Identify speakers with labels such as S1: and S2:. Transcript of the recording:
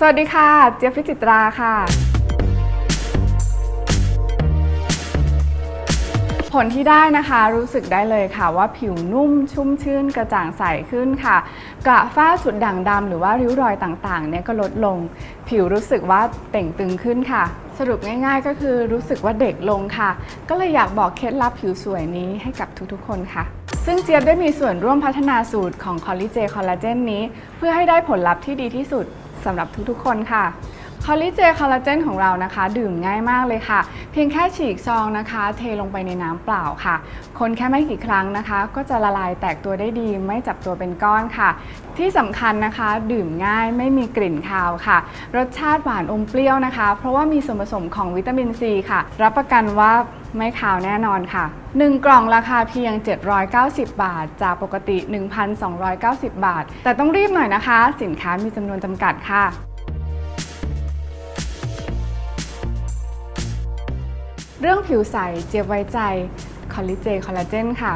S1: สวัสดีค่ะ เจี๊ยบพิจิตราค่ะ ผลที่ได้นะคะรู้สึกได้เลยค่ะ ว่าผิวนุ่มชุ่มชื่นกระจ่างใสขึ้นค่ะ กระฝ้าจุดด่างดำหรือว่าริ้วรอยต่างๆเนี่ยก็ลดลง ผิวรู้สึกว่าเต่งตึงขึ้นค่ะ สรุปง่ายๆ ก็คือรู้สึกว่าเด็กลงค่ะ ก็เลยอยากบอกเคล็ดลับผิวสวยนี้ให้กับทุกๆ คนค่ะซึ่งเจี๊ยบได้มีส่วนร่วมพัฒนาสูตรของคอลลิเจคอลลาเจนนี้ เพื่อให้ได้ผลลัพธ์ที่ดีที่สุด สำหรับทุกๆ คนค่ะ คอลลิเจคอลลาเจนของเรานะคะ ดื่มง่ายมากเลยค่ะ เพียงแค่ฉีกซองนะคะ เทลงไปในน้ำเปล่าค่ะ คนแค่ไม่กี่ครั้งนะคะ ก็จะละลายแตกตัวได้ดี ไม่จับตัวเป็นก้อนค่ะ ที่สำคัญนะคะ ดื่มง่ายไม่มีกลิ่นคาวค่ะ รสชาติหวานอมเปรี้ยวนะคะ เพราะว่ามีส่วนผสมของวิตามินซีค่ะ รับประกันว่าไม่คาวแน่นอนค่ะ 1 กล่องราคาเพียง 790 บาท จากปกติ 1,290 บาท แต่ต้องรีบหน่อยนะคะ สินค้ามีจำนวนจำกัดค่ะ เรื่องผิวใสเจี๊ยบไว้ใจคอลลิเจคอลลาเจนค่ะ